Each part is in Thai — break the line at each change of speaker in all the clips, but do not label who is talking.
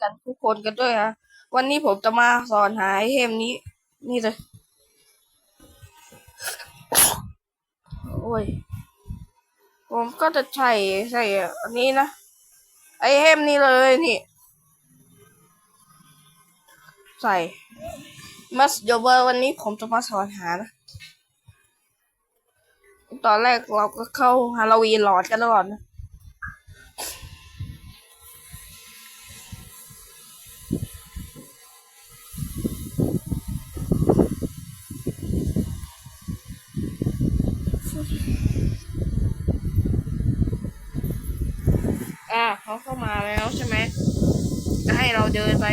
กันทุกคนกันด้วยฮะวันนี้ผมจะมาสอนหาไอเทมนี้ นี่เลย โอ้ย ผมก็จะใช้ใส่อันนี้นะ ไอเทมนี้เลยนี่ ใส่มัสเดี๋ยววันนี้ผมจะมาสอนหานะ ตอนแรกเราก็เข้าฮาโลวีนหลอดกันตลอดนะ อ่าเขาเข้ามาแล้วใช่ไหมจะให้เราเดินไป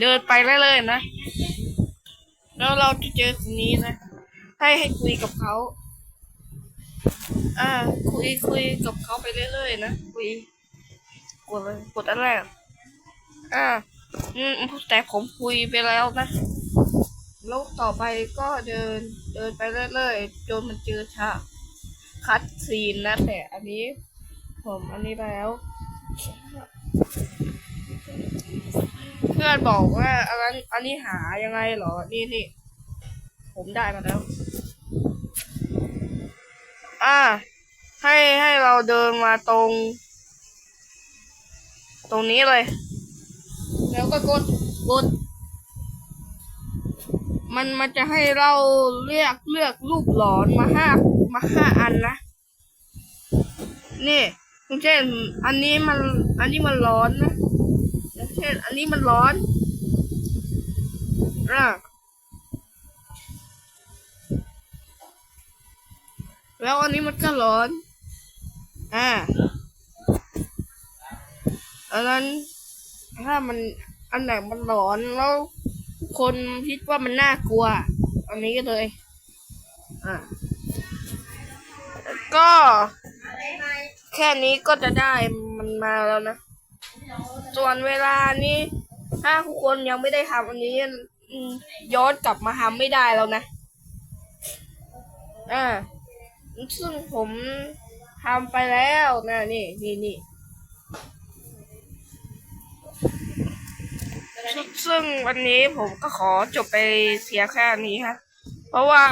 เดินไปเรื่อยๆนะ แล้วเราจะเจอคนนี้นะ ให้ให้คุยกับเขา อ่า คุยคุยกับเขาไปเรื่อยๆนะ คุย กดเลยกดอันแรกอ่าอืมแต่ผมคุยไปแล้วนะ แล้วต่อไปก็เดินเดินไปเรื่อยๆจนมันเจอฉากคัดซีนนะแต่อันนี้ ผมอันนี้แล้ว เพื่อนบอกว่าอันนั้นอันนี้หายังไงเหรอ นี่นี่ผมได้มาแล้ว อ่า ให้ให้เราเดินมาตรง ตรงนี้เลย แล้วก็กดกด มันมันจะให้เราเลือกเลือกรูปหลอนมาห้ามาห้าอันนะ นี่อย่างเช่น อันนี้มัน อันนี้มันร้อนนะอย่างเช่น อันนี้มันร้อนอะแล้วอันนี้มันก็ร้อน อ่าอันนั้นถ้ามันอันไหนมันร้อนแล้ว คนคิดว่ามันน่ากลัว อันนี้เลย อะก็ แค่นี้ก็จะได้มันมาแล้วนะ ส่วนเวลานี้ ถ้าทุกคนยังไม่ได้ทำอันนี้ย้อนกลับมาทำไม่ได้แล้วนะ อ่า ซึ่งผมทำไปแล้วนะ นี่นี่นี่ ซึ่งวันนี้ผมก็ขอจบไปเสียแค่นี้ฮะเพราะว่า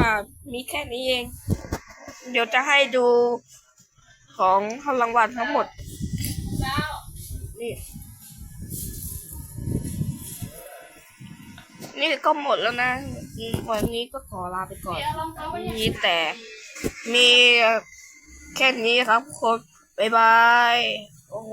มีแค่นี้เอง เดี๋ยวจะให้ดูของรางวัลทั้งหมด นี่ นี่ก็หมดแล้วนะ วันนี้ก็ขอลาไปก่อน มีแต่ มีแค่นี้ครับคนบ๊ายบาย โอ้โห